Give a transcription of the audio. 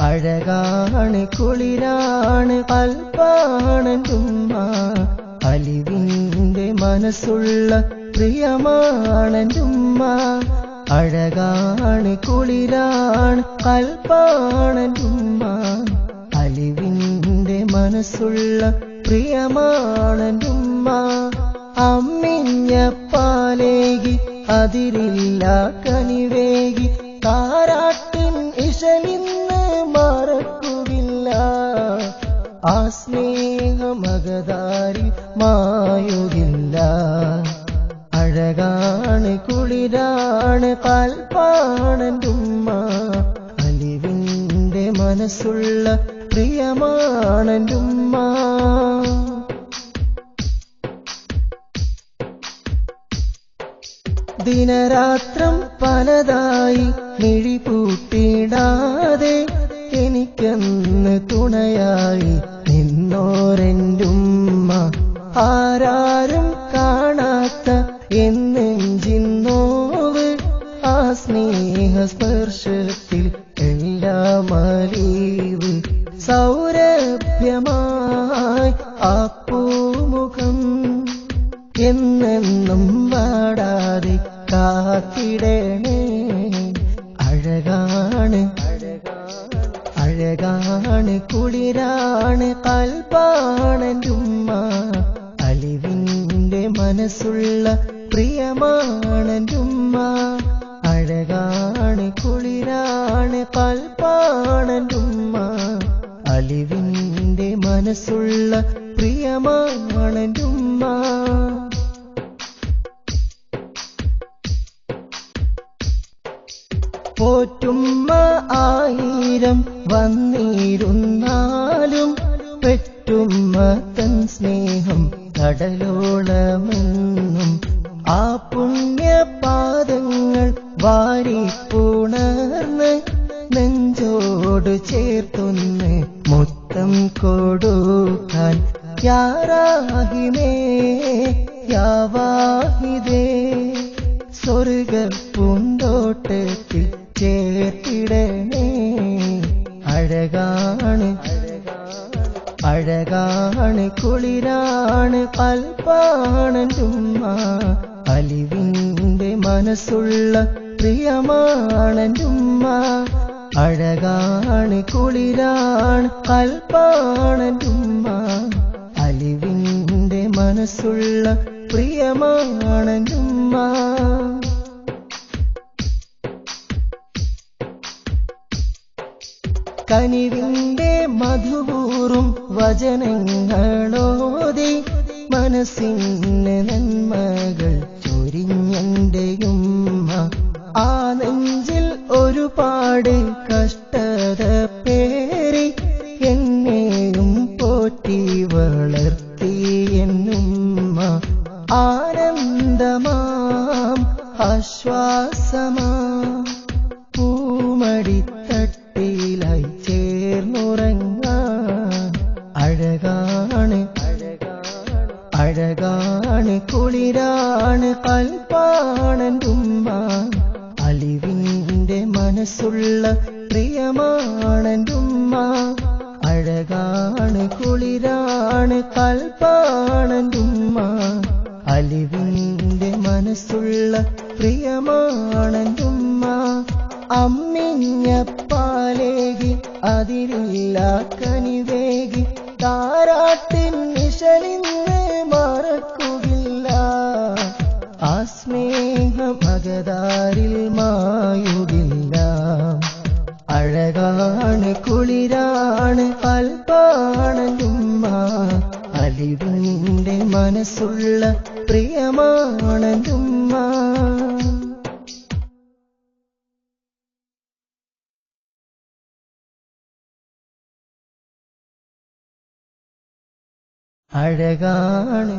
അഴകാണ് കുളിരാണ് കൽപ്പാണുമ്മ അലിവിന്റെ മനസ്സുള്ള പ്രിയമാണ് തുമ്മ അഴകാണ് കുളിരാണ് കൽപ്പാണുമ്മ അലിവിന്റെ മനസ്സുള്ള പ്രിയമാണുമ്മ അമ്മിഞ്ഞ പാലേകി അതിരില്ല കനിവേകി സ്നേഹമകതാരി മായുകില്ല. അഴകാണ് കുളിരാണ് കാൽപ്പാണന്റുമ്മ അലിവിന്റെ മനസ്സുള്ള പ്രിയമാണന്റുമ്മ ദിനരാത്രം പലതായി മിഴിപൂട്ടിടാതെ എനിക്കെന്ന് തുണയായി നിന്നോരെന്റുമ്മ ആരാരും കാണാത്ത എന്നെഞ്ചിന്നോവ് ആ സ്നേഹസ്പർശത്തിൽ എല്ലാം അറിവ് സൗരഭ്യമായി ആ പൂമുഖം എന്നെന്നും വാടാതെ കാത്തിടണേ. അഴകാണ് കുളിരാണ് കൽപ്പാണന്റുമ്മ അലിവിന്റെ മനസ്സുള്ള പ്രിയമാണന്റുമ്മ അഴകാണ് കുളിരാണ് കൽപ്പാണന്റുമ്മ അലിവിന്റെ മനസ്സുള്ള പോറ്റുമ്മ ആയിരം വന്നിരുന്നാലും പെറ്റുമ്മ തൻ സ്നേഹം കടലോളമെന്നും ആ പുണ്യപാദങ്ങൾ വാരിപ്പുണർന്ന് നെഞ്ചോട് ചേർത്തൊന്ന് മുത്തം കൊടുക്കാൻ യാറാഹിമേ യാവാഹിതേ. സ്വർഗ അഴകാണ് കുളിരാണ് കൽപ്പാണന്റുമ്മ അലിവിന്റെ മനസ്സുള്ള പ്രിയമാണന്റുമ്മ അഴകാണ് കുളിരാണ് കൽപ്പാണന്റുമ്മ അലിവിന്റെ മനസ്സുള്ള പ്രിയമാണന്റുമ്മ കനിവിന്റെ മധുപൂറും വചനങ്ങളോതി മനസ്സിന് നന്മകൾ ചൊരിഞ്ഞെന്റെയുമ്മ അഴകാണ് കുളിരാണ് കൽപ്പാണന്റുമ്മ അലിവിന്റെ മനസ്സുള്ള പ്രിയമാണന്റുമ്മ അഴകാണ് കുളിരാണ് കൽപ്പാണന്റുമ്മ അലിവിന്റെ മനസ്സുള്ള പ്രിയമാണന്റുമ്മ അമ്മിഞ്ഞ പാലേകി അതിരില്ല കനിവേകി താരാട്ടിൻ നിശലിന്ന് സ്നേഹമകതാരിൽ മായുകില്ല. അഴകാണ് കുളിരാണ് കൽപ്പാണന്റുമ്മ അലിവിന്റെ മനസ്സുള്ള പ്രിയമാണന്റുമ്മ അഴകാണ്